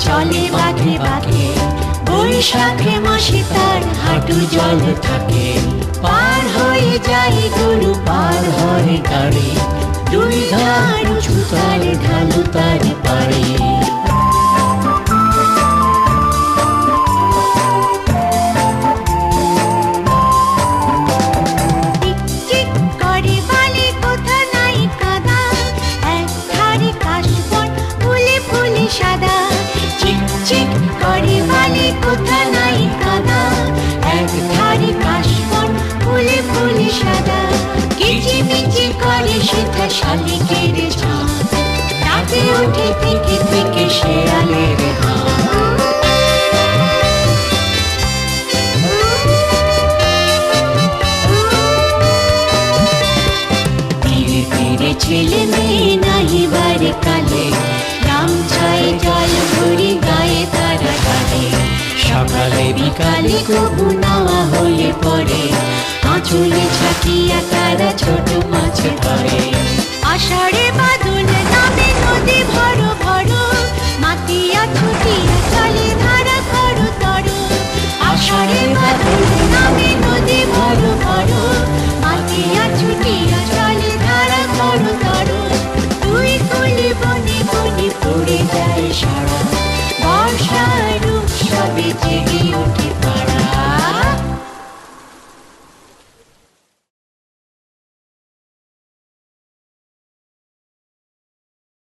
চলে বাঁকে বাঁকে বৈশাখে মাসে তার হাঁটু জল থাকে। পার হয়ে গরু, পার হয় গাড়ি। দুই ধার উঁচু ফুলে সাদা, কিচিমিচি করে সেথা শালিকের ঝাঁক। রাতে উঠে থেকে থেকে শেয়ালের ছেলে মেয়ে নাহিবার কালে, রাম গামছায় জল ভরি গায়ে তারা ডালে সকালে বিকালে কবু নাওয়া হলে পরে আঁচলে ছাকিয়া তারা ছোট মাছ ধরে আষাঢ়ে বাদল নামে নদী ভরো ভরো, মাতিয়া ছুটিয়া চলে ধারা করো তরো। আষাঢ়ে বাদল নামে নদী ভরো ভরো, মাতিয়া ছুটিয়া চলে ধারা করো তরো। তুই কুলি বনে বনে পড়ে যায় সারা। বর্ষার উৎসবে জেগে